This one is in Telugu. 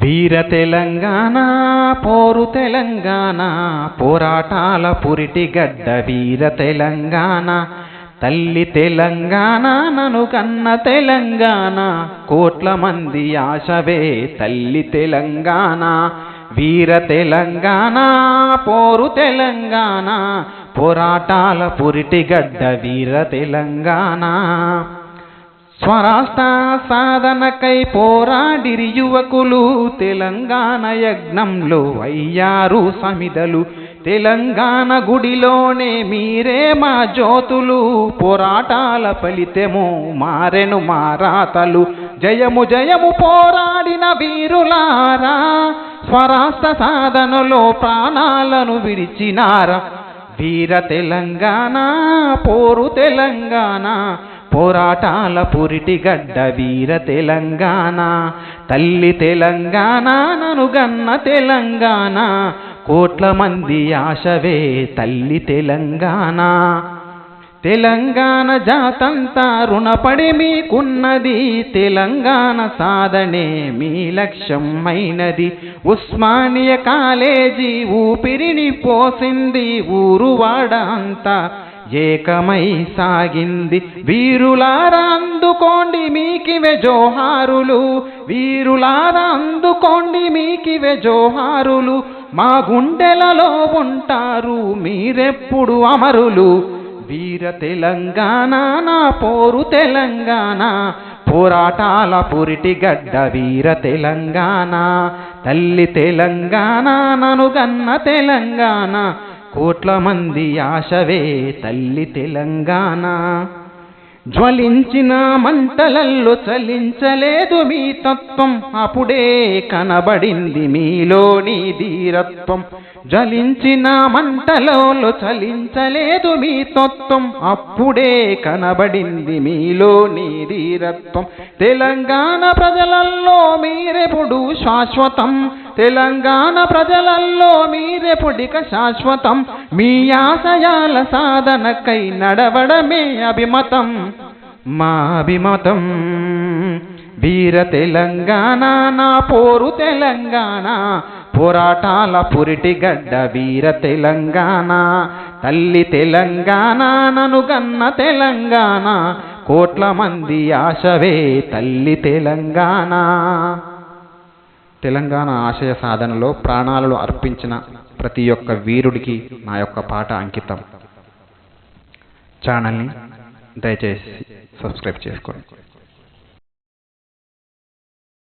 వీర తెలంగాణ పోరు తెలంగాణ పోరాటాల పురిటి గడ్డ వీర తెలంగాణ తల్లి తెలంగాణ నను కన్న తెలంగాణ కోట్ల మంది ఆశవే తల్లి తెలంగాణ వీర తెలంగాణ పోరు తెలంగాణ పోరాటాల పురిటి గడ్డ వీర తెలంగాణ. స్వరాష్ట్ర సాధనకై పోరాడిరి యువకులు. తెలంగాణ యజ్ఞంలో అయ్యారు సమిదలు. తెలంగాణ గుడిలోనే మీరే మా జ్యోతులు. పోరాటాల ఫలితము మారెను మారాతలు జయము జయము పోరాడిన వీరులారా. స్వరాష్ట్ర సాధనలో ప్రాణాలను విడిచినారా. వీర తెలంగాణ పోరు తెలంగాణ. పోరాటాల పురిటి గడ్డ వీర తెలంగాణ తల్లి తెలంగాణ ననుగన్న తెలంగాణ కోట్ల మంది ఆశవే తల్లి తెలంగాణ. తెలంగాణ జాతంతా రుణపడి మీకున్నది తెలంగాణ సాధనే మీ లక్ష్యం అయినది ఉస్మానియ కాలేజీ ఊపిరిని పోసింది ఊరువాడ అంతా ఏకమై సాగింది. వీరులారా అందుకోండి మీకివే జోహారులు. వీరులారా అందుకోండి మీకివే జోహారులు. మా గుండెలలో ఉంటారు మీరెప్పుడు అమరులు. వీర తెలంగాణ నా పోరు తెలంగాణ. పోరాటాల పురిటి గడ్డ వీర తెలంగాణ. తల్లి తెలంగాణ ననుగన్న తెలంగాణ. కోట్ల మంది ఆశవే తల్లి తెలంగాణ. జ్వలించిన మంటలల్లో చలించలేదు మీ తత్వం. అప్పుడే కనబడింది మీలోని ధీరత్వం జ్వలించిన మంటలలో చలించలేదు మీ తత్వం. అప్పుడే కనబడింది మీలోని ధీరత్వం తెలంగాణ ప్రజలల్లో మీరెప్పుడు శాశ్వతం. తెలంగాణ ప్రజలల్లో మీరెపుడిక శాశ్వతం. మీ ఆశయాల సాధనకై నడవడమే అభిమతం. మా అభిమతం వీర తెలంగాణ నా పోరు తెలంగాణ. పోరాటాల పురిటి గడ్డ వీర తెలంగాణ. తల్లి తెలంగాణ ననుగన్న తెలంగాణ. కోట్ల మంది ఆశవే తల్లి తెలంగాణ. తెలంగాణ ఆశయ సాధనలో ప్రాణాలను అర్పించిన ప్రతి ఒక్క వీరుడికి నా యొక్క పాట అంకితం. ఛానల్ని దయచేసి సబ్స్క్రైబ్ చేసుకోండి.